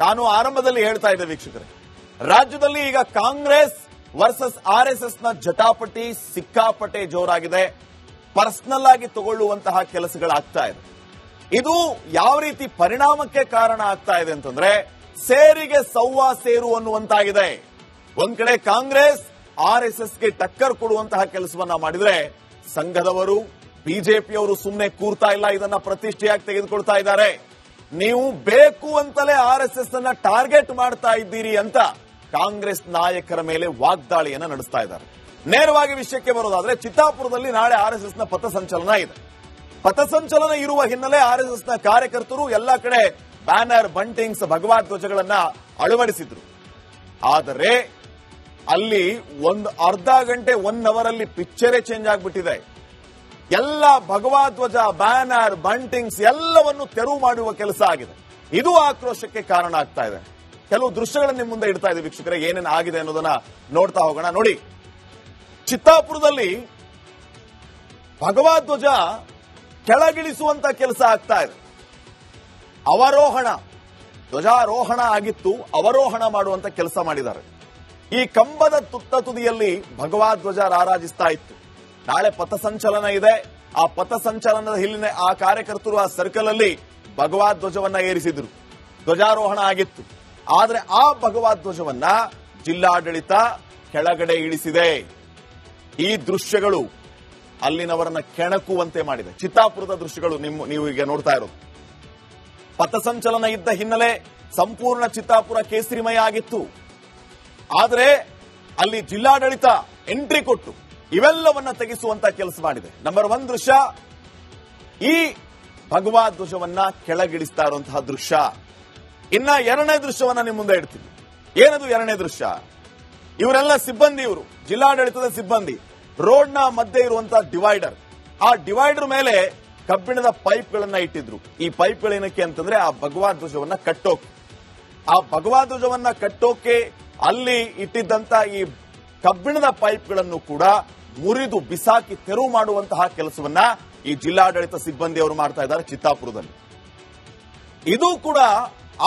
ನಾನು ಆರಂಭದಲ್ಲಿ ಹೇಳ್ತಾ ಇದ್ದೆ ವೀಕ್ಷಕರೇ. ರಾಜ್ಯದಲ್ಲಿ ಈಗ ಕಾಂಗ್ರೆಸ್ ವರ್ಸಸ್ ಆರ್ ಎಸ್ ಎಸ್ನ ಜಟಾಪಟಿ, ಸಿಕ್ಕಾಪಟ್ಟೆ ಜೋರಾಗಿದೆ. ಪರ್ಸನಲ್ ಆಗಿ ತಗೊಳ್ಳುವಂತಹ ಕೆಲಸಗಳಾಗ್ತಾ ಇದೆ. ಇದು ಯಾವ ರೀತಿ ಪರಿಣಾಮಕ್ಕೆ ಕಾರಣ ಆಗ್ತಾ ಇದೆ ಅಂತಂದ್ರೆ, ಸೇರಿಗೆ ಸವ್ವಾ ಸೇರು ಅನ್ನುವಂತಾಗಿದೆ. ಒಂದ್ ಕಡೆ ಕಾಂಗ್ರೆಸ್ ಆರ್ ಎಸ್ ಎಸ್ಗೆ ಟಕ್ಕರ್ ಕೊಡುವಂತಹ ಕೆಲಸವನ್ನ ಮಾಡಿದ್ರೆ, ಸಂಘದವರು, ಬಿಜೆಪಿಯವರು ಸುಮ್ಮನೆ ಕೂರ್ತಾ ಇಲ್ಲ, ಇದನ್ನ ಪ್ರತಿಷ್ಠೆಯಾಗಿ ತೆಗೆದುಕೊಳ್ತಾ ಇದ್ದಾರೆ. ನೀವು ಬೇಕು ಅಂತಲೇ ಆರ್ ಎಸ್ ಎಸ್ ಅನ್ನ ಟಾರ್ಗೆಟ್ ಮಾಡ್ತಾ ಇದ್ದೀರಿ ಅಂತ ಕಾಂಗ್ರೆಸ್ ನಾಯಕರ ಮೇಲೆ ವಾಗ್ದಾಳಿಯನ್ನ ನಡೆಸ್ತಾ ಇದ್ದಾರೆ. ನೇರವಾಗಿ ವಿಷಯಕ್ಕೆ ಬರೋದಾದ್ರೆ, ಚಿತ್ತಾಪುರದಲ್ಲಿ ನಾಳೆ ಆರ್ ಎಸ್ ಎಸ್ನ ಪಥಸಂಚಲನ ಇದೆ. ಪಥಸಂಚಲನ ಇರುವ ಹಿನ್ನೆಲೆ ಆರ್ ಎಸ್ ಎಸ್ನ ಕಾರ್ಯಕರ್ತರು ಎಲ್ಲಾ ಕಡೆ ಬ್ಯಾನರ್, ಬಂಟಿಂಗ್ಸ್ ಭಗವದ್ ಧ್ವಜಗಳನ್ನ ಅಳವಡಿಸಿದ್ರು. ಆದರೆ ಅಲ್ಲಿ ಒಂದು ಅರ್ಧ ಗಂಟೆ ಒನ್ ಅವರ್ ಅಲ್ಲಿ ಪಿಕ್ಚರೇ ಚೇಂಜ್ ಆಗ್ಬಿಟ್ಟಿದೆ. ಎಲ್ಲ ಭಗವಾಧ್ವಜ ಧ್ವಜ ಬ್ಯಾನರ್, ಬಂಟಿಂಗ್ಸ್ ಎಲ್ಲವನ್ನು ತೆರವು ಮಾಡುವ ಕೆಲಸ ಆಗಿದೆ. ಇದು ಆಕ್ರೋಶಕ್ಕೆ ಕಾರಣ ಆಗ್ತಾ ಇದೆ. ಕೆಲವು ದೃಶ್ಯಗಳನ್ನ ನಿಮ್ಮ ಮುಂದೆ ಇಡ್ತಾ ಇದೆ ವೀಕ್ಷಕರೇ. ಏನೇನು ಆಗಿದೆ ಅನ್ನೋದನ್ನ ನೋಡ್ತಾ ಹೋಗೋಣ. ನೋಡಿ, ಚಿತ್ತಾಪುರದಲ್ಲಿ ಭಗವಾಧ್ವಜ ಧ್ವಜ ಕೆಳಗಿಳಿಸುವಂತ ಕೆಲಸ ಆಗ್ತಾ ಇದೆ. ಅವರೋಹಣ, ಧ್ವಜಾರೋಹಣ ಆಗಿತ್ತು. ಅವರೋಹಣ ಮಾಡುವಂತ ಕೆಲಸ ಮಾಡಿದ್ದಾರೆ. ಈ ಕಂಬದ ತುತ್ತ ತುದಿಯಲ್ಲಿ ಭಗವಾಧ್ವಜ ಧ್ವಜ ರಾರಾಜಿಸ್ತಾ ಇತ್ತು. ನಾಳೆ ಪಥಸಂಚಲನ ಇದೆ. ಆ ಪಥಸಂಚಲನದ ಹಿಲ್ಲಿನ ಆ ಕಾರ್ಯಕರ್ತರು ಆ ಸರ್ಕಲ್ ಅಲ್ಲಿ ಭಗವಾದ್ ಧ್ವಜವನ್ನ ಏರಿಸಿದ್ರು. ಧ್ವಜಾರೋಹಣ ಆಗಿತ್ತು. ಆದ್ರೆ ಆ ಭಗವಾದ್ ಧ್ವಜವನ್ನ ಜಿಲ್ಲಾಡಳಿತ ಕೆಳಗಡೆ ಇಳಿಸಿದೆ. ಈ ದೃಶ್ಯಗಳು ಅಲ್ಲಿನವರನ್ನ ಕೆಣಕುವಂತೆ ಮಾಡಿದೆ. ಚಿತ್ತಾಪುರದ ದೃಶ್ಯಗಳು ನಿಮ್ಮ ನೀವು ಈಗ ನೋಡ್ತಾ ಇರೋದು. ಪಥಸಂಚಲನ ಇದ್ದ ಹಿನ್ನೆಲೆ ಸಂಪೂರ್ಣ ಚಿತ್ತಾಪುರ ಕೇಸರಿಮಯ ಆಗಿತ್ತು. ಆದರೆ ಅಲ್ಲಿ ಜಿಲ್ಲಾಡಳಿತ ಎಂಟ್ರಿ ಕೊಟ್ಟು ಇವೆಲ್ಲವನ್ನ ತೆಗೆಸುವಂತ ಕೆಲಸ ಮಾಡಿದೆ. ನಂಬರ್ ಒನ್ ದೃಶ್ಯ, ಈ ಭಗವಾ ಧ್ವಜವನ್ನ ಕೆಳಗಿಳಿಸ್ತಾ ಇರುವಂತಹ ದೃಶ್ಯ. ಇನ್ನ ಎರಡನೇ ದೃಶ್ಯವನ್ನ ನಿಮ್ಮ ಮುಂದೆ ಇಡ್ತೀನಿ. ಏನದು ಎರಡನೇ ದೃಶ್ಯ? ಇವರೆಲ್ಲ ಸಿಬ್ಬಂದಿ ಇವರು, ಜಿಲ್ಲಾಡಳಿತದ ಸಿಬ್ಬಂದಿ. ರೋಡ್ನ ಮಧ್ಯೆ ಇರುವಂತಹ ಡಿವೈಡರ್. ಆ ಡಿವೈಡರ್ ಮೇಲೆ ಕಬ್ಬಿಣದ ಪೈಪ್ಗಳನ್ನ ಇಟ್ಟಿದ್ರು. ಈ ಪೈಪ್ ಗಳೇನಕ್ಕೆ ಅಂತಂದ್ರೆ ಆ ಭಗವಾ ಧ್ವಜವನ್ನ ಕಟ್ಟೋಕೆ. ಆ ಭಗವಾ ಧ್ವಜವನ್ನ ಕಟ್ಟೋಕೆ ಅಲ್ಲಿ ಇಟ್ಟಿದ್ದಂತ ಈ ಕಬ್ಬಿಣದ ಪೈಪ್ಗಳನ್ನು ಕೂಡ ಮುರಿದು ಬಿಸಾಕಿ ತೆರವು ಮಾಡುವಂತಹ ಕೆಲಸವನ್ನ ಈ ಜಿಲ್ಲಾಡಳಿತ ಸಿಬ್ಬಂದಿಯವರು ಮಾಡ್ತಾ ಇದ್ದಾರೆ ಚಿತ್ತಾಪುರದಲ್ಲಿ. ಇದು ಕೂಡ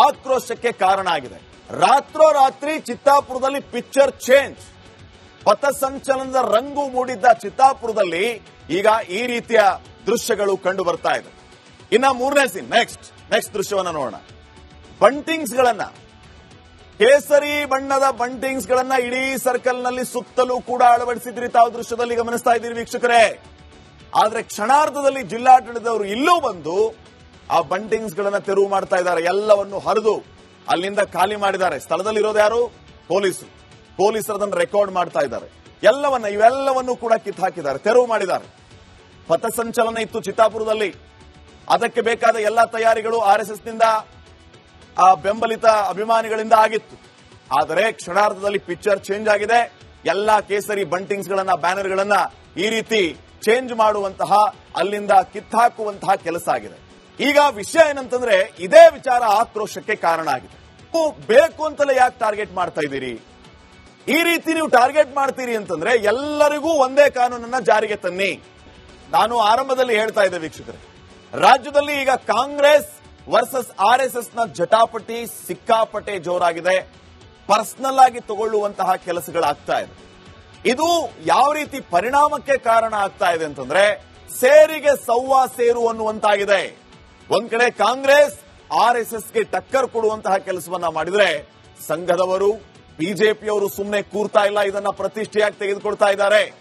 ಆಕ್ರೋಶಕ್ಕೆ ಕಾರಣ ಆಗಿದೆ. ರಾತ್ರೋರಾತ್ರಿ ಚಿತ್ತಾಪುರದಲ್ಲಿ ಪಿಕ್ಚರ್ ಚೇಂಜ್ ಪಥಸಂಚಲನದ ರಂಗು ಮೂಡಿದ್ದ ಚಿತ್ತಾಪುರದಲ್ಲಿ ಈಗ ಈ ರೀತಿಯ ದೃಶ್ಯಗಳು ಕಂಡು ಬರ್ತಾ ಇದೆ. ಇನ್ನ ಮೂರನೇ ಸೀನ್ ನೆಕ್ಸ್ಟ್ ನೆಕ್ಸ್ಟ್ ದೃಶ್ಯವನ್ನ ನೋಡೋಣ. ಬಂಟಿಂಗ್ಸ್ ಗಳನ್ನ ಕೇಸರಿ ಬಣ್ಣದ ಬಂಟಿಂಗ್ಸ್ ಗಳನ್ನ ಇಡೀ ಸರ್ಕಲ್ನಲ್ಲಿ ಸುತ್ತಲೂ ಕೂಡ ಅಳವಡಿಸಿದ್ರಿ ತಾವು ದೃಶ್ಯದಲ್ಲಿ ಗಮನಿಸ್ತಾ ಇದ್ದೀರಿ ವೀಕ್ಷಕರೇ. ಆದ್ರೆ ಕ್ಷಣಾರ್ಧದಲ್ಲಿ ಜಿಲ್ಲಾಡಳಿತದವರು ಇಲ್ಲೂ ಬಂದು ಆ ಬಂಟಿಂಗ್ಸ್ ಗಳನ್ನ ತೆರವು ಮಾಡ್ತಾ ಇದ್ದಾರೆ. ಎಲ್ಲವನ್ನು ಹರಿದು ಅಲ್ಲಿಂದ ಖಾಲಿ ಮಾಡಿದ್ದಾರೆ. ಸ್ಥಳದಲ್ಲಿ ಇರೋದು ಯಾರು? ಪೊಲೀಸರು. ಪೊಲೀಸರು ಅದನ್ನು ರೆಕಾರ್ಡ್ ಮಾಡ್ತಾ ಇದ್ದಾರೆ. ಎಲ್ಲವನ್ನ, ಇವೆಲ್ಲವನ್ನು ಕೂಡ ಕಿತ್ತು ಹಾಕಿದ್ದಾರೆ. ತೆರವು ಮಾಡಿದ್ದಾರೆ. ಪಥಸಂಚಲನ ಇತ್ತು ಚಿತ್ತಾಪುರದಲ್ಲಿ. ಅದಕ್ಕೆ ಬೇಕಾದ ಎಲ್ಲಾ ತಯಾರಿಗಳು ಆರ್ ಎಸ್ ಎಸ್ನಿಂದ ಆ ಬೆಂಬಲಿತ ಅಭಿಮಾನಿಗಳಿಂದ ಆಗಿತ್ತು. ಆದರೆ ಕ್ಷಣಾರ್ಧದಲ್ಲಿ ಪಿಕ್ಚರ್ ಚೇಂಜ್ ಆಗಿದೆ. ಎಲ್ಲಾ ಕೇಸರಿ ಬಂಟಿಂಗ್ಸ್ ಗಳನ್ನ ಬ್ಯಾನರ್ ಗಳನ್ನ ಈ ರೀತಿ ಚೇಂಜ್ ಮಾಡುವಂತಹ ಅಲ್ಲಿಂದ ಕಿತ್ತಾಕುವಂತಹ ಕೆಲಸ ಆಗಿದೆ. ಈಗ ವಿಷಯ ಏನಂತಂದ್ರೆ ಇದೇ ವಿಚಾರ ಆಕ್ರೋಶಕ್ಕೆ ಕಾರಣ ಆಗಿದೆ. ಬೇಕು ಅಂತಲೇ ಯಾಕೆ ಟಾರ್ಗೆಟ್ ಮಾಡ್ತಾ ಇದ್ದೀರಿ? ಈ ರೀತಿ ನೀವು ಟಾರ್ಗೆಟ್ ಮಾಡ್ತೀರಿ ಅಂತಂದ್ರೆ ಎಲ್ಲರಿಗೂ ಒಂದೇ ಕಾನೂನನ್ನ ಜಾರಿಗೆ ತನ್ನಿ. ನಾನು ಆರಂಭದಲ್ಲಿ ಹೇಳ್ತಾ ಇದ್ದೆ ವೀಕ್ಷಕರೇ. ರಾಜ್ಯದಲ್ಲಿ ಈಗ ಕಾಂಗ್ರೆಸ್ ವರ್ಸಸ್ ಆರ್ ಎಸ್ ಎಸ್ನ ಜಟಾಪಟಿ, ಸಿಕ್ಕಾಪಟ್ಟೆ ಜೋರಾಗಿದೆ. ಪರ್ಸನಲ್ ಆಗಿ ತಗೊಳ್ಳುವಂತಹ ಕೆಲಸಗಳಾಗ್ತಾ ಇದೆ. ಇದು ಯಾವ ರೀತಿ ಪರಿಣಾಮಕ್ಕೆ ಕಾರಣ ಆಗ್ತಾ ಇದೆ ಅಂತಂದ್ರೆ, ಸೇರಿಗೆ ಸವ್ವಾ ಸೇರು ಅನ್ನುವಂತಾಗಿದೆ. ಒಂದ್ ಕಡೆ ಕಾಂಗ್ರೆಸ್ ಆರ್ ಎಸ್ ಎಸ್ಗೆ ಟಕ್ಕರ್ ಕೊಡುವಂತಹ ಕೆಲಸವನ್ನ ಮಾಡಿದ್ರೆ, ಸಂಘದವರು, ಬಿಜೆಪಿಯವರು ಸುಮ್ಮನೆ ಕೂರ್ತಾ ಇಲ್ಲ, ಇದನ್ನ ಪ್ರತಿಷ್ಠೆಯಾಗಿ ತೆಗೆದುಕೊಳ್ತಾ ಇದ್ದಾರೆ.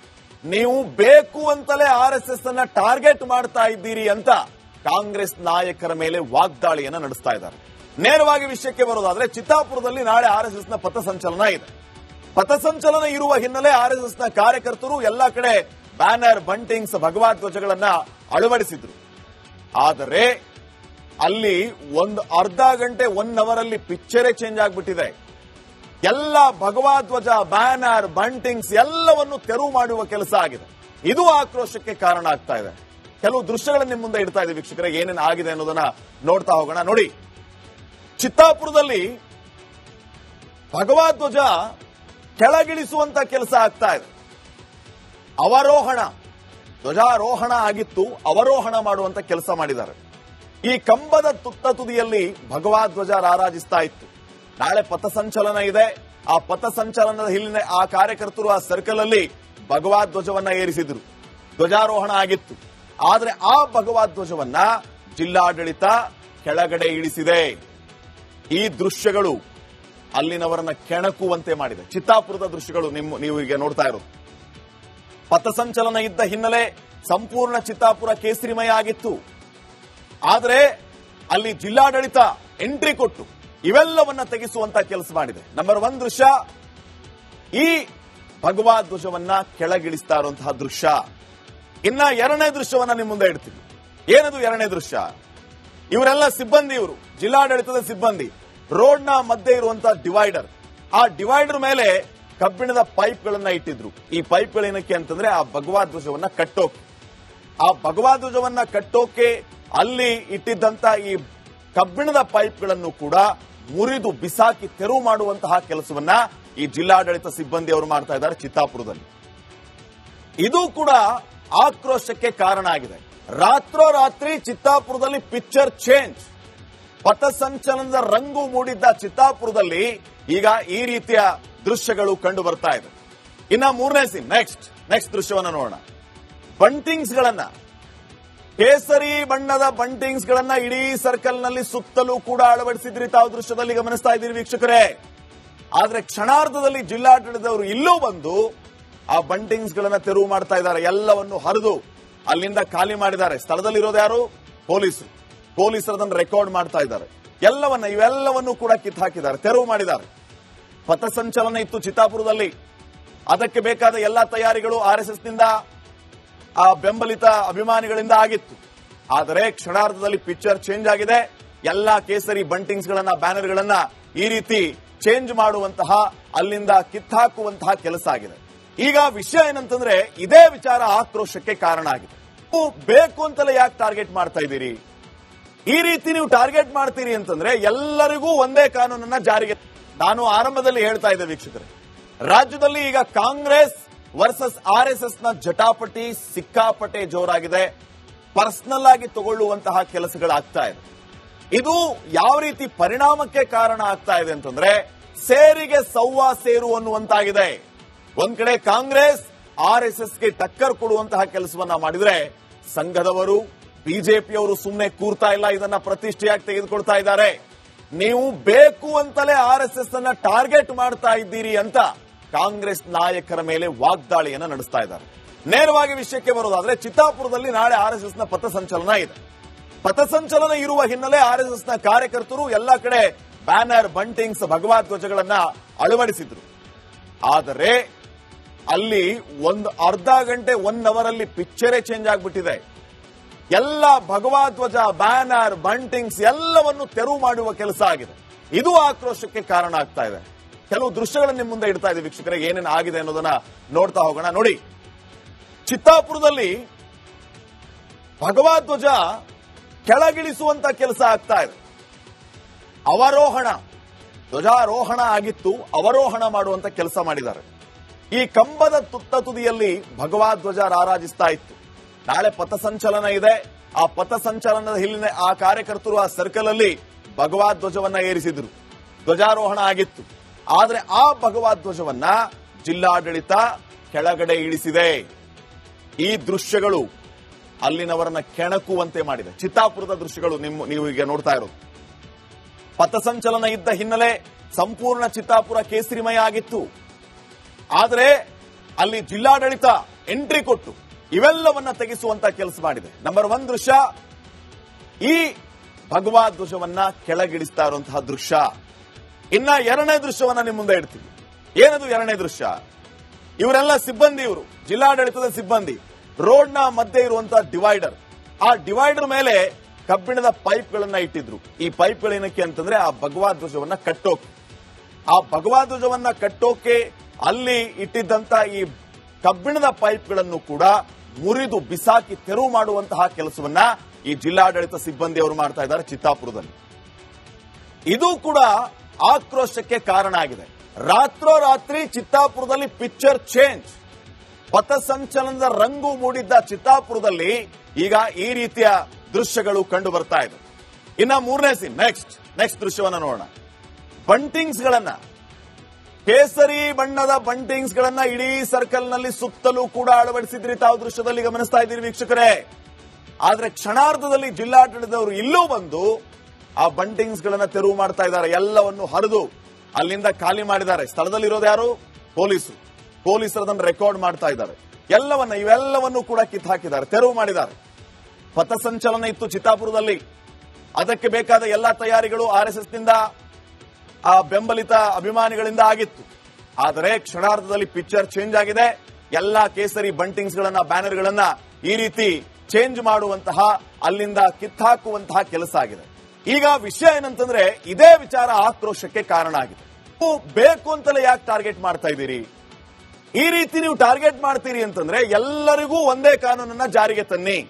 ನೀವು ಬೇಕು ಅಂತಲೇ ಆರ್ ಎಸ್ ಎಸ್ ಅನ್ನ ಟಾರ್ಗೆಟ್ ಮಾಡ್ತಾ ಇದ್ದೀರಿ ಅಂತ ಕಾಂಗ್ರೆಸ್ ನಾಯಕರ ಮೇಲೆ ವಾಗ್ದಾಳಿಯನ್ನ ನಡೆಸ್ತಾ ಇದ್ದಾರೆ. ನೇರವಾಗಿ ವಿಷಯಕ್ಕೆ ಬರೋದಾದ್ರೆ, ಚಿತ್ತಾಪುರದಲ್ಲಿ ನಾಳೆ ಆರ್ ಎಸ್ ಎಸ್ನ ಪಥಸಂಚಲನ ಇದೆ. ಪಥಸಂಚಲನ ಇರುವ ಹಿನ್ನೆಲೆ ಆರ್ ಎಸ್ ಎಸ್ನ ಕಾರ್ಯಕರ್ತರು ಎಲ್ಲಾ ಕಡೆ ಬ್ಯಾನರ್, ಬಂಟಿಂಗ್ಸ್ ಭಗವಾ ಧ್ವಜಗಳನ್ನ ಅಳವಡಿಸಿದ್ರು. ಆದರೆ, ಅಲ್ಲಿ ಒಂದು ಅರ್ಧ ಗಂಟೆ ಒನ್ ಅವರ್ ಅಲ್ಲಿ ಪಿಕ್ಚರೇ ಚೇಂಜ್ ಆಗ್ಬಿಟ್ಟಿದೆ. ಎಲ್ಲ ಭಗವಾ ಧ್ವಜ, ಬ್ಯಾನರ್, ಬಂಟಿಂಗ್ಸ್ ಎಲ್ಲವನ್ನು ತೆರವು ಮಾಡುವ ಕೆಲಸ ಆಗಿದೆ. ಇದು ಆಕ್ರೋಶಕ್ಕೆ ಕಾರಣ ಆಗ್ತಾ ಇದೆ. ಕೆಲವು ದೃಶ್ಯಗಳನ್ನು ನಿಮ್ಮ ಮುಂದೆ ಇಡ್ತಾ ಇದೆ ವೀಕ್ಷಕರೇ, ಏನೇನು ಆಗಿದೆ ಅನ್ನೋದನ್ನ ನೋಡ್ತಾ ಹೋಗೋಣ. ನೋಡಿ, ಚಿತ್ತಾಪುರದಲ್ಲಿ ಭಗವಾ ಧ್ವಜ ಕೆಳಗಿಳಿಸುವಂತ ಕೆಲಸ ಆಗ್ತಾ ಇದೆ. ಅವರೋಹಣ, ಧ್ವಜಾರೋಹಣ ಆಗಿತ್ತು, ಅವರೋಹಣ ಮಾಡುವಂತ ಕೆಲಸ ಮಾಡಿದ್ದಾರೆ. ಈ ಕಂಬದ ತುತ್ತ ತುದಿಯಲ್ಲಿ ಭಗವಾ ಧ್ವಜ ರಾರಾಜಿಸ್ತಾ ಇತ್ತು. ನಾಳೆ ಪಥಸಂಚಲನ ಇದೆ. ಆ ಪಥಸಂಚಲನದ ಹಿಲ್ಲಿನ ಆ ಕಾರ್ಯಕರ್ತರು ಆ ಸರ್ಕಲ್ ಅಲ್ಲಿ ಭಗವಾ ಧ್ವಜವನ್ನ ಏರಿಸಿದ್ರು. ಧ್ವಜಾರೋಹಣ ಆಗಿತ್ತು. ಆದ್ರೆ ಆ ಭಗವಾ ಧ್ವಜವನ್ನ ಜಿಲ್ಲಾಡಳಿತ ಕೆಳಗಡೆ ಇಳಿಸಿದೆ. ಈ ದೃಶ್ಯಗಳು ಅಲ್ಲಿನವರನ್ನ ಕೆಣಕುವಂತೆ ಮಾಡಿದೆ. ಚಿತ್ತಾಪುರದ ದೃಶ್ಯಗಳು ನಿಮ್ಮ ನೀವು ಈಗ ನೋಡ್ತಾ ಇರೋದು. ಪಥಸಂಚಲನ ಇದ್ದ ಹಿನ್ನೆಲೆ ಸಂಪೂರ್ಣ ಚಿತ್ತಾಪುರ ಕೇಸರಿಮಯ ಆಗಿತ್ತು. ಆದರೆ ಅಲ್ಲಿ ಜಿಲ್ಲಾಡಳಿತ ಎಂಟ್ರಿ ಕೊಟ್ಟು ಇವೆಲ್ಲವನ್ನ ತೆಗೆಸುವಂತ ಕೆಲಸ ಮಾಡಿದೆ. ನಂಬರ್ ಒನ್ ದೃಶ್ಯ, ಈ ಭಗವಾ ಧ್ವಜವನ್ನ ಕೆಳಗಿಳಿಸ್ತಾ ಇರುವಂತಹ ದೃಶ್ಯ. ಇನ್ನ ಎರಡನೇ ದೃಶ್ಯವನ್ನ ನಿಮ್ಮ ಮುಂದೆ ಇಡ್ತೀನಿ. ಏನದು ಎರಡನೇ ದೃಶ್ಯ? ಇವರೆಲ್ಲ ಸಿಬ್ಬಂದಿ ಇವರು, ಜಿಲ್ಲಾಡಳಿತದ ಸಿಬ್ಬಂದಿ. ರೋಡ್ನ ಮಧ್ಯೆ ಇರುವಂತಹ ಡಿವೈಡರ್. ಆ ಡಿವೈಡರ್ ಮೇಲೆ ಕಬ್ಬಿಣದ ಪೈಪ್ ಗಳನ್ನ ಇಟ್ಟಿದ್ರು. ಈ ಪೈಪ್ ಗಳೇನಕ್ಕೆ ಅಂತಂದ್ರೆ ಆ ಭಗವಾ ಧ್ವಜವನ್ನ ಕಟ್ಟೋಕೆ. ಆ ಭಗವಾ ಧ್ವಜವನ್ನ ಕಟ್ಟೋಕೆ ಅಲ್ಲಿ ಇಟ್ಟಿದ್ದಂತ ಈ ಕಬ್ಬಿಣದ ಪೈಪ್ಗಳನ್ನು ಕೂಡ ಮುರಿದು ಬಿಸಾಕಿ ತೆರವು ಮಾಡುವಂತಹ ಕೆಲಸವನ್ನ ಈ ಜಿಲ್ಲಾಡಳಿತ ಸಿಬ್ಬಂದಿ ಅವರು ಮಾಡ್ತಾ ಇದ್ದಾರೆ ಚಿತ್ತಾಪುರದಲ್ಲಿ. ಇದು ಕೂಡ ಆಕ್ರೋಶಕ್ಕೆ ಕಾರಣ ಆಗಿದೆ. ರಾತ್ರೋರಾತ್ರಿ ಚಿತ್ತಾಪುರದಲ್ಲಿ ಪಿಕ್ಚರ್ ಚೇಂಜ್ ಪಥಸಂಚಲನದ ರಂಗು ಮೂಡಿದ್ದ ಚಿತ್ತಾಪುರದಲ್ಲಿ ಈಗ ಈ ರೀತಿಯ ದೃಶ್ಯಗಳು ಕಂಡು ಬರ್ತಾ ಇದೆ. ಇನ್ನ ಮೂರನೇ ಸೀನ್ ನೆಕ್ಸ್ಟ್ ನೆಕ್ಸ್ಟ್ ದೃಶ್ಯವನ್ನು ನೋಡೋಣ. ಬಂಟಿಂಗ್ಸ್ ಗಳನ್ನ. ಕೇಸರಿ ಬಣ್ಣದ ಬಂಟಿಂಗ್ಸ್ ಗಳನ್ನ ಇಡೀ ಸರ್ಕಲ್ನಲ್ಲಿ ಸುತ್ತಲೂ ಕೂಡ ಅಳವಡಿಸಿದ್ರಿ ತಾವು ದೃಶ್ಯದಲ್ಲಿ ಗಮನಿಸ್ತಾ ಇದ್ದೀರಿ ವೀಕ್ಷಕರೇ. ಆದ್ರೆ ಕ್ಷಣಾರ್ಧದಲ್ಲಿ ಜಿಲ್ಲಾಡಳಿತದವರು ಇಲ್ಲೂ ಬಂದು ಆ ಬಂಟಿಂಗ್ಸ್ ಗಳನ್ನ ತೆರವು ಮಾಡ್ತಾ ಇದ್ದಾರೆ. ಎಲ್ಲವನ್ನು ಹರಿದು ಅಲ್ಲಿಂದ ಖಾಲಿ ಮಾಡಿದ್ದಾರೆ. ಸ್ಥಳದಲ್ಲಿರೋದು ಯಾರು? ಪೊಲೀಸರು. ಪೊಲೀಸರು ಅದನ್ನು ರೆಕಾರ್ಡ್ ಮಾಡ್ತಾ ಇದ್ದಾರೆ. ಎಲ್ಲವನ್ನ, ಇವೆಲ್ಲವನ್ನು ಕೂಡ ಕಿತ್ತು ಹಾಕಿದ್ದಾರೆ ತೆರವು ಮಾಡಿದ್ದಾರೆ. ಪಥಸಂಚಲನ ಇತ್ತು ಚಿತ್ತಾಪುರದಲ್ಲಿ. ಅದಕ್ಕೆ ಬೇಕಾದ ಎಲ್ಲಾ ತಯಾರಿಗಳು ಆರ್ನಿಂದ ಆ ಬೆಂಬಲಿತ ಅಭಿಮಾನಿಗಳಿಂದ ಆಗಿತ್ತು. ಆದರೆ ಕ್ಷಣಾರ್ಧದಲ್ಲಿ ಪಿಕ್ಚರ್ ಚೇಂಜ್ ಆಗಿದೆ. ಎಲ್ಲಾ ಕೇಸರಿ ಬಂಟಿಂಗ್ಸ್ ಗಳನ್ನ ಬ್ಯಾನರ್ ಗಳನ್ನ ಈ ರೀತಿ ಚೇಂಜ್ ಮಾಡುವಂತಹ, ಅಲ್ಲಿಂದ ಕಿತ್ತಾಕುವಂತಹ ಕೆಲಸ ಆಗಿದೆ. ಈಗ ವಿಷಯ ಏನಂತಂದ್ರೆ ಇದೇ ವಿಚಾರ ಆಕ್ರೋಶಕ್ಕೆ ಕಾರಣ ಆಗಿದೆ. ನೀವು ಬೇಕು ಅಂತಲೇ ಯಾಕೆ ಟಾರ್ಗೆಟ್ ಮಾಡ್ತಾ ಇದ್ದೀರಿ? ಈ ರೀತಿ ನೀವು ಟಾರ್ಗೆಟ್ ಮಾಡ್ತೀರಿ ಅಂತಂದ್ರೆ ಎಲ್ಲರಿಗೂ ಒಂದೇ ಕಾನೂನನ್ನ ಜಾರಿಗೆ ನಾನು ಆರಂಭದಲ್ಲಿ ಹೇಳ್ತಾ ಇದ್ದೆ ವೀಕ್ಷಕರೇ. ರಾಜ್ಯದಲ್ಲಿ ಈಗ ಕಾಂಗ್ರೆಸ್ ವರ್ಸಸ್ ಆರ್ ಎಸ್ ಎಸ್ನ ಜಟಾಪಟಿ ಸಿಕ್ಕಾಪಟೆ ಜೋರಾಗಿದೆ. ಪರ್ಸನಲ್ ಆಗಿ ತಗೊಳ್ಳುವಂತಹ ಕೆಲಸಗಳಾಗ್ತಾ ಇದೆ. ಇದು ಯಾವ ರೀತಿ ಪರಿಣಾಮಕ್ಕೆ ಕಾರಣ ಆಗ್ತಾ ಇದೆ ಅಂತಂದ್ರೆ ಸೇರಿಗೆ ಸವ್ವಾ ಸೇರು ಅನ್ನುವಂತಾಗಿದೆ. ಒಂದ್ ಕಡೆ ಕಾಂಗ್ರೆಸ್, ಆರ್ ಎಸ್ ಎಸ್ಗೆ ಟಕ್ಕರ್ ಕೊಡುವಂತಹ ಕೆಲಸವನ್ನ ಮಾಡಿದ್ರೆ ಸಂಘದವರು, ಬಿಜೆಪಿಯವರು ಸುಮ್ಮನೆ ಕೂರ್ತಾ ಇಲ್ಲ, ಇದನ್ನ ಪ್ರತಿಷ್ಠೆಯಾಗಿ ತೆಗೆದುಕೊಳ್ತಾ ಇದ್ದಾರೆ. ನೀವು ಬೇಕು ಅಂತಲೇ ಆರ್ ಎಸ್ ಎಸ್ ಅನ್ನ ಟಾರ್ಗೆಟ್ ಮಾಡ್ತಾ ಇದ್ದೀರಿ ಅಂತ ಕಾಂಗ್ರೆಸ್ ನಾಯಕರ ಮೇಲೆ ವಾಗ್ದಾಳಿಯನ್ನ ನಡೆಸ್ತಾ ಇದ್ದಾರೆ. ನೇರವಾಗಿ ವಿಷಯಕ್ಕೆ ಬರೋದಾದ್ರೆ, ಚಿತ್ತಾಪುರದಲ್ಲಿ ನಾಳೆ ಆರ್ ಎಸ್ ಎಸ್ನ ಪಥಸಂಚಲನ ಇದೆ. ಪಥಸಂಚಲನ ಇರುವ ಹಿನ್ನೆಲೆ ಆರ್ ಎಸ್ ಎಸ್ನ ಕಾರ್ಯಕರ್ತರು ಎಲ್ಲ ಕಡೆ ಬ್ಯಾನರ್, ಬಂಟಿಂಗ್ಸ್ ಭಗವಾ ಧ್ವಜಗಳನ್ನ ಅಳವಡಿಸಿದ್ರು. ಆದರೆ ಅಲ್ಲಿ ಒಂದು ಅರ್ಧ ಗಂಟೆ ಒನ್ ಅವರ್ ಅಲ್ಲಿ ಪಿಕ್ಚರೇ ಚೇಂಜ್ ಆಗ್ಬಿಟ್ಟಿದೆ. ಎಲ್ಲ ಭಗವಾ ಧ್ವಜ ಬ್ಯಾನರ್ ಬಂಟಿಂಗ್ಸ್ ಎಲ್ಲವನ್ನು ತೆರವು ಮಾಡುವ ಕೆಲಸ ಆಗಿದೆ. ಇದು ಆಕ್ರೋಶಕ್ಕೆ ಕಾರಣ ಆಗ್ತಾ ಇದೆ. ಕೆಲವು ದೃಶ್ಯಗಳನ್ನು ನಿಮ್ಮ ಮುಂದೆ ಇಡ್ತಾ ಇದೆ ವೀಕ್ಷಕರಿಗೆ ಏನೇನು ಆಗಿದೆ ಅನ್ನೋದನ್ನ ನೋಡ್ತಾ ಹೋಗೋಣ. ನೋಡಿ, ಚಿತ್ತಾಪುರದಲ್ಲಿ ಭಗವಾ ಧ್ವಜ ಕೆಳಗಿಳಿಸುವಂತ ಕೆಲಸ ಆಗ್ತಾ ಇದೆ. ಅವರೋಹಣ, ಧ್ವಜಾರೋಹಣ ಆಗಿತ್ತು, ಅವರೋಹಣ ಮಾಡುವಂತ ಕೆಲಸ ಮಾಡಿದ್ದಾರೆ. ಈ ಕಂಬದ ತುತ್ತ ತುದಿಯಲ್ಲಿ ಭಗವಾ ಧ್ವಜ ರಾರಾಜಿಸ್ತಾ ಇತ್ತು. ನಾಳೆ ಪಥಸಂಚಲನ ಇದೆ. ಆ ಪಥಸಂಚಲನದ ಹಿಲ್ಲಿನ ಆ ಕಾರ್ಯಕರ್ತರು ಆ ಸರ್ಕಲ್ ಅಲ್ಲಿ ಭಗವಾ ಧ್ವಜವನ್ನ ಏರಿಸಿದ್ರು. ಧ್ವಜಾರೋಹಣ ಆಗಿತ್ತು. ಆದ್ರೆ ಆ ಭಗವಾ ಧ್ವಜವನ್ನ ಜಿಲ್ಲಾಡಳಿತ ಕೆಳಗಡೆ ಇಳಿಸಿದೆ. ಈ ದೃಶ್ಯಗಳು ಅಲ್ಲಿನವರನ್ನ ಕೆಣಕುವಂತೆ ಮಾಡಿದೆ. ಚಿತ್ತಾಪುರದ ದೃಶ್ಯಗಳು ನಿಮ್ಮ ನೀವು ಈಗ ನೋಡ್ತಾ ಇರೋದು. ಪಥಸಂಚಲನ ಇದ್ದ ಹಿನ್ನೆಲೆ ಸಂಪೂರ್ಣ ಚಿತ್ತಾಪುರ ಕೇಸರಿಮಯ ಆಗಿತ್ತು. ಆದರೆ ಅಲ್ಲಿ ಜಿಲ್ಲಾಡಳಿತ ಎಂಟ್ರಿ ಕೊಟ್ಟು ಇವೆಲ್ಲವನ್ನ ತೆಗೆಸುವಂತ ಕೆಲಸ ಮಾಡಿದೆ. ನಂಬರ್ ಒನ್ ದೃಶ್ಯ, ಈ ಭಗವಾ ಧ್ವಜವನ್ನ ಕೆಳಗಿಳಿಸ್ತಾ ಇರುವಂತಹ ದೃಶ್ಯ. ಇನ್ನ ಎರಡನೇ ದೃಶ್ಯವನ್ನ ನಿಮ್ಮ ಮುಂದೆ ಇಡ್ತೀವಿ ಏನದು ಎರಡನೇ ದೃಶ್ಯ? ಇವರೆಲ್ಲ ಸಿಬ್ಬಂದಿ ಇವರು, ಜಿಲ್ಲಾಡಳಿತದ ಸಿಬ್ಬಂದಿ. ರೋಡ್ನ ಮಧ್ಯೆ ಇರುವಂತಹ ಡಿವೈಡರ್. ಆ ಡಿವೈಡರ್ ಮೇಲೆ ಕಬ್ಬಿಣದ ಪೈಪ್ ಗಳನ್ನ ಇಟ್ಟಿದ್ರು. ಈ ಪೈಪ್ ಪೈಪ್ಗಳೇನಕ್ಕೆ ಅಂತಂದ್ರೆ ಆ ಭಗವಾ ಧ್ವಜವನ್ನ ಕಟ್ಟೋಕೆ. ಆ ಭಗವಾ ಧ್ವಜವನ್ನ ಕಟ್ಟೋಕೆ ಅಲ್ಲಿ ಇಟ್ಟಿದ್ದಂತ ಈ ಕಬ್ಬಿಣದ ಪೈಪ್ಗಳನ್ನು ಕೂಡ ಮುರಿದು ಬಿಸಾಕಿ ತೆರವು ಮಾಡುವಂತಹ ಕೆಲಸವನ್ನ ಈ ಜಿಲ್ಲಾಡಳಿತ ಸಿಬ್ಬಂದಿ ಅವರು ಮಾಡ್ತಾ ಇದ್ದಾರೆ ಚಿತ್ತಾಪುರದಲ್ಲಿ. ಇದು ಕೂಡ ಆಕ್ರೋಶಕ್ಕೆ ಕಾರಣ ಆಗಿದೆ. ರಾತ್ರೋರಾತ್ರಿ ಚಿತ್ತಾಪುರದಲ್ಲಿ ಪಿಕ್ಚರ್ ಚೇಂಜ್. ಪಥಸಂಚಲನದ ರಂಗು ಮೂಡಿದ್ದ ಚಿತ್ತಾಪುರದಲ್ಲಿ ಈಗ ಈ ರೀತಿಯ ದೃಶ್ಯಗಳು ಕಂಡು ಬರ್ತಾ ಇದೆ. ಇನ್ನ ಮೂರನೇ ಸೀನ್ ನೆಕ್ಸ್ಟ್ ನೆಕ್ಸ್ಟ್ ದೃಶ್ಯವನ್ನ ನೋಡೋಣ. ಬಂಟಿಂಗ್ಸ್ ಗಳನ್ನ ಕೇಸರಿ ಬಣ್ಣದ ಬಂಟಿಂಗ್ಸ್ ಗಳನ್ನ ಇಡೀ ಸರ್ಕಲ್ನಲ್ಲಿ ಸುತ್ತಲೂ ಕೂಡ ಅಳವಡಿಸಿದ್ರಿ. ತಾವು ದೃಶ್ಯದಲ್ಲಿ ಗಮನಿಸ್ತಾ ಇದ್ದೀರಿ ವೀಕ್ಷಕರೇ. ಆದ್ರೆ ಕ್ಷಣಾರ್ಧದಲ್ಲಿ ಜಿಲ್ಲಾಡಳಿತದವರು ಇಲ್ಲೂ ಬಂದು ಆ ಬಂಟಿಂಗ್ಸ್ ಗಳನ್ನ ತೆರವು ಮಾಡ್ತಾ ಇದ್ದಾರೆ. ಎಲ್ಲವನ್ನು ಹರಿದು ಅಲ್ಲಿಂದ ಖಾಲಿ ಮಾಡಿದ್ದಾರೆ. ಸ್ಥಳದಲ್ಲಿರೋದು ಯಾರು? ಪೊಲೀಸರು. ಪೊಲೀಸರು ಅದನ್ನು ರೆಕಾರ್ಡ್ ಮಾಡ್ತಾ ಇದ್ದಾರೆ. ಎಲ್ಲವನ್ನ, ಇವೆಲ್ಲವನ್ನು ಕೂಡ ಕಿತ್ತು ಹಾಕಿದ್ದಾರೆ. ತೆರವು ಮಾಡಿದ್ದಾರೆ. ಪಥಸಂಚಲನ ಇತ್ತು ಚಿತ್ತಾಪುರದಲ್ಲಿ. ಅದಕ್ಕೆ ಬೇಕಾದ ಎಲ್ಲಾ ತಯಾರಿಗಳು ಆರ್ ಎಸ್ನಿಂದ ಆ ಬೆಂಬಲಿತ ಅಭಿಮಾನಿಗಳಿಂದ ಆಗಿತ್ತು. ಆದರೆ ಕ್ಷಣಾರ್ಧದಲ್ಲಿ ಪಿಕ್ಚರ್ ಚೇಂಜ್ ಆಗಿದೆ. ಎಲ್ಲಾ ಕೇಸರಿ ಬಂಟಿಂಗ್ಸ್ ಗಳನ್ನ ಬ್ಯಾನರ್ ಗಳನ್ನ ಈ ರೀತಿ ಚೇಂಜ್ ಮಾಡುವಂತಹ, ಅಲ್ಲಿಂದ ಕಿತ್ತಾಕುವಂತಹ ಕೆಲಸ ಆಗಿದೆ. ಈಗ ವಿಷಯ ಏನಂತಂದ್ರೆ, ಇದೇ ವಿಚಾರ ಆಕ್ರೋಶಕ್ಕೆ ಕಾರಣ ಆಗಿದೆ. ಬೇಕು ಅಂತಲೇ ಯಾಕೆ ಟಾರ್ಗೆಟ್ ಮಾಡ್ತಾ ಇದ್ದೀರಿ? ಈ ರೀತಿ ನೀವು ಟಾರ್ಗೆಟ್ ಮಾಡ್ತೀರಿ ಅಂತಂದ್ರೆ, ಎಲ್ಲರಿಗೂ ಒಂದೇ ಕಾನೂನನ್ನ ಜಾರಿಗೆ ತನ್ನಿ.